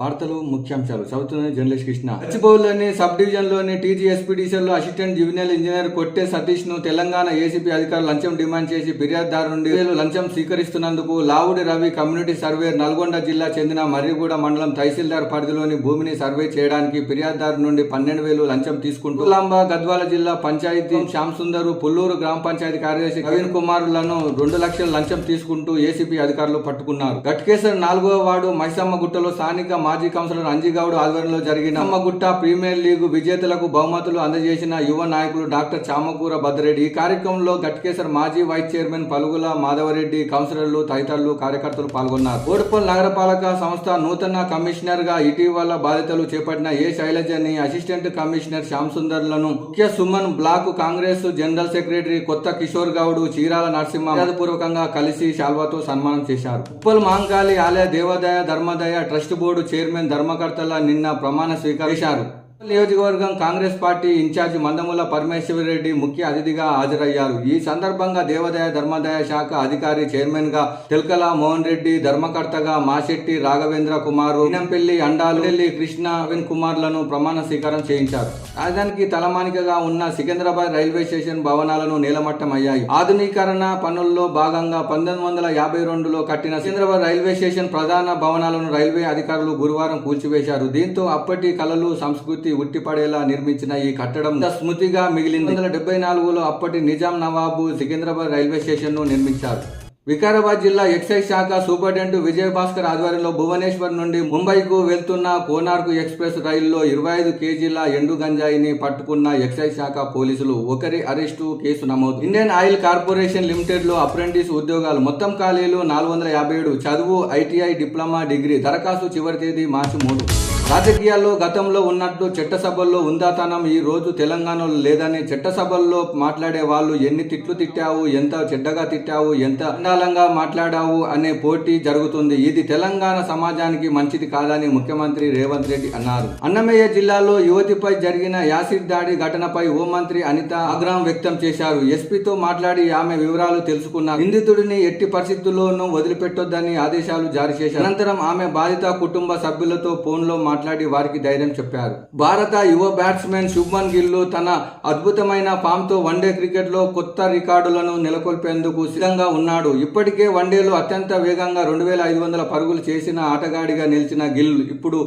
వార్తలు ముఖ్యాంశాలు. చదువుతున్నది జర్నలిస్ట్ కృష్ణ. గచ్చిబౌలిలోని సబ్ డివిజన్లోని టీజీఎస్పీడీసీలో అసిస్టెంట్ జూనియర్ ఇంజనీర్ కొట్టే సతీష్ను తెలంగాణ ఏసీపీ అధికారులు లంచం డిమాండ్ చేసి ఫిర్యాదుదారు నుండి లంచం స్వీకరిస్తున్నందుకు లావుడి రవి కమ్యూనిటీ సర్వే నల్గొండ జిల్లా చెందిన మర్రిగూడ మండలం తహసీల్దార్ పరిధిలోని భూమిని సర్వే చేయడానికి ఫిర్యాదుదారు నుండి పన్నెండు వేలు లంచం తీసుకుంటూ లాంబ గద్వాల జిల్లా పంచాయతీ శ్యామ్ సుందరు పుల్లూరు గ్రామ పంచాయతీ కార్యదర్శి నవీన్ కుమారులను రెండు లక్షల లంచం తీసుకుంటూ ఏసీపీ అధికారులు పట్టుకున్నారు. గట్కేసర్ నాలుగవ వార్డు మైసమ్మ గుట్టలో స్థానిక మాజీ కౌన్సిలర్ అంజిగౌడ్ ఆధ్వర్యంలో జరిగిన అమ్మగుట్ట ప్రీమియర్ లీగ్ విజేతలకు బహుమతులు అందజేసిన యువ నాయకులు డాక్టర్ చామకూర భద్రరెడ్డి ఈ కార్యక్రమంలో గట్కేసర్ మాజీ వైస్ చైర్మన్ పలుగుల మాధవరెడ్డి కౌన్సిలర్లు తదితరులు కార్యకర్తలు పాల్గొన్నారు. కోడుపల్ నగరపాలక సంస్థ నూతన కమిషనర్గా ఇటీవల బాధ్యతలు చేపట్టిన ఏ శైలజని అసిస్టెంట్ కమిషనర్ శ్యామ్ సుందర్లను ముఖ్య Suman block Congress general secretary Kotha Kishore Goud Chirala Narasimha పూర్వకంగా కలిసి శాల్వాతో సన్మానం చేశారు. ఉప్పల్ మాంకాళి ఆలయ దేవాదాయ ధర్మదయ ట్రస్ట్ బోర్డు చైర్మన్ ధర్మకర్తల నిన్న ప్రమాణ స్వీకారం చేశారు నియోజకవర్గం కాంగ్రెస్ పార్టీ ఇన్ఛార్జి మందముల పరమేశ్వరరెడ్డి ముఖ్య అతిథిగా హాజరయ్యారు. ఈ సందర్భంగా దేవాదాయ ధర్మాదాయ శాఖ అధికారి చైర్మన్గా తెల్కల మోహన్ రెడ్డి ధర్మకర్తగా మాశెట్టి రాఘవేంద్ర కుమారు ఇనంపల్లి అండాలు కృష్ణ అవిన్ కుమార్లను ప్రమాణ స్వీకారం చేయించారు. రాజధానికి తలమానికగా ఉన్న సికింద్రాబాద్ రైల్వే స్టేషన్ భవనాలను నీలమట్టం అయ్యాయి. ఆధునీకరణ పనుల్లో భాగంగా పంతొమ్మిది వందల యాభై రెండులో కట్టిన సికింద్రాబాద్ రైల్వే స్టేషన్ ప్రధాన భవనాలను రైల్వే అధికారులు గురువారం కూల్చివేశారు. దీంతో అప్పటి కళలు సంస్కృతి ఉట్టిపడేలా నిర్మించిన ఈ కట్టడం స్మృతిగా మిగిలింది. వందల డెబ్బై నాలుగులో అప్పటి నిజాం నవాబు సికింద్రాబాద్ రైల్వే స్టేషన్ను నిర్మించారు. వికారాబాద్ జిల్లా ఎక్సైజ్ శాఖ సూపరింటెండెంట్ విజయ్ భాస్కర్ ఆధ్వర్యంలో భువనేశ్వర్ నుండి ముంబైకు వెళ్తున్న కోనార్కు ఎక్స్ప్రెస్ రైల్లో ఇరవై ఐదు కేజీల ఎండు గంజాయిని పట్టుకున్న ఎక్సైజ్ శాఖ పోలీసులు ఒకరి అరెస్టు కేసు నమోదు. ఇండియన్ ఆయిల్ కార్పొరేషన్ లిమిటెడ్లో అప్రెంటిస్ ఉద్యోగాలు. మొత్తం ఖాళీలు నాలుగు వందల యాభై ఏడు చదువు ఐటీఐ డిప్లొమా డిగ్రీ. దరఖాస్తు చివరి తేదీ మార్చి మూడు. రాజకీయాల్లో గతంలో ఉన్నట్టు చట్టసభల్లో ఉందాతనం ఈ రోజు తెలంగాణలో లేదని చట్టసభల్లో మాట్లాడే వాళ్ళు ఎన్ని తిట్లు తిట్టావు ఎంత చెడ్డగా తిట్టావు ఎంత అండాలంగా మాట్లాడావు అనే పోటీ జరుగుతుంది. ఇది తెలంగాణ సమాజానికి మంచిది కాదని ముఖ్యమంత్రి రేవంత్ రెడ్డి అన్నారు. అన్నమయ్య జిల్లాలో యువతిపై జరిగిన యాసిడ్ దాడి ఘటనపై హోంమంత్రి అనిత ఆగ్రహం వ్యక్తం చేశారు. ఎస్పీతో మాట్లాడి ఆమె వివరాలు తెలుసుకున్నారు. నిందితుడిని ఎట్టి పరిస్థితుల్లోనూ వదిలిపెట్టొద్దని ఆదేశాలు జారీ చేశారు. అనంతరం ఆమె బాధిత కుటుంబ సభ్యులతో ఫోన్లో మాట్లాడి వారికి ధైర్యం చెప్పారు. భారత యువ బ్యాట్స్మెన్ శుభ్మన్ గిల్లు తన అద్భుతమైన ఫామ్తో వన్డే క్రికెట్లో కొత్త రికార్డులను నెలకొల్పేందుకు సిద్ధంగా ఉన్నాడు. ఇప్పటికే వన్డేలో అత్యంత వేగంగా రెండు వేల ఐదు వందల పరుగులు చేసిన ఆటగాడిగా నిలిచిన గిల్ ఇప్పుడు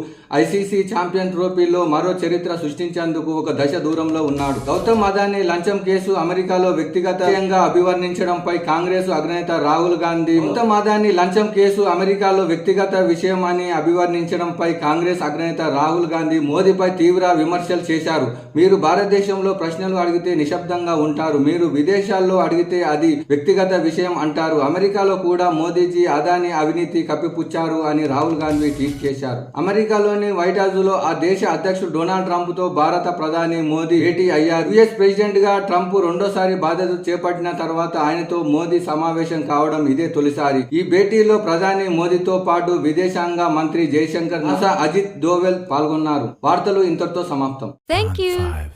ఐసీసీ ఛాంపియన్ ట్రోఫీలో మరో చరిత్ర సృష్టించేందుకు ఒక దశ దూరంలో ఉన్నాడు. గౌతమ్ అదానీ లంచం కేసు అమెరికాలో వ్యక్తిగతంగా అభివర్ణించడంపై కాంగ్రెస్ అగ్రనేత రాహుల్ గాంధీ గౌతమ్ అదానీ లంచం కేసు అమెరికాలో వ్యక్తిగత విషయం అని అభివర్ణించడంపై కాంగ్రెస్ అధినేత రాహుల్ గాంధీ మోదీపై తీవ్ర విమర్శలు చేశారు. మీరు భారతదేశంలో ప్రశ్నలు అడిగితే నిశ్శబ్దంగా ఉంటారు. మీరు విదేశాల్లో అడిగితే అది వ్యక్తిగత విషయం అంటారు. అమెరికాలో కూడా మోదీజీ అదాని అవినీతి కప్పిపుచ్చారు అని రాహుల్ గాంధీ ట్వీట్ చేశారు. అమెరికాలోని వైట్ హౌస్లో ఆ దేశ అధ్యక్షుడు డొనాల్డ్ ట్రంప్తో భారత ప్రధాని మోదీ భేటీ అయ్యారు. యుఎస్ ప్రెసిడెంట్గా ట్రంప్ రెండోసారి బాధ్యత చేపట్టిన తర్వాత ఆయనతో మోదీ సమావేశం కావడం ఇదే తొలిసారి. ఈ భేటీలో ప్రధాని మోదీతో పాటు విదేశాంగ మంత్రి జయశంకర్ నాసా అజిత్ దోవెల్ పాల్గొన్నారు వార్తలు ఇంతటితో సమాప్తం Thank you. Five.